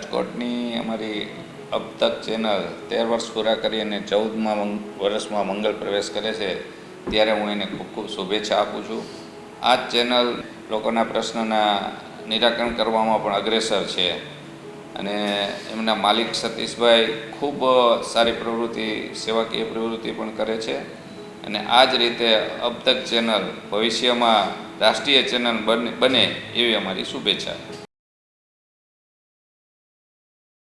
રાજકોટની અમારી અબ તક ચેનલ તેર વર્ષ પૂરા કરી અને ચૌદમાં મંગ- વર્ષમાં મંગલ પ્રવેશ કરે છે, ત્યારે હું એને ખૂબ ખૂબ શુભેચ્છા આપું છું. આ જ ચેનલ લોકોના પ્રશ્નના નિરાકરણ કરવામાં પણ અગ્રેસર છે અને એમના માલિક સતીશભાઈ ખૂબ સારી પ્રવૃત્તિ, સેવાકીય પ્રવૃત્તિ પણ કરે છે અને આ જ રીતે અબ તક ચેનલ ભવિષ્યમાં રાષ્ટ્રીય ચેનલ બને બને એવી અમારી શુભેચ્છા.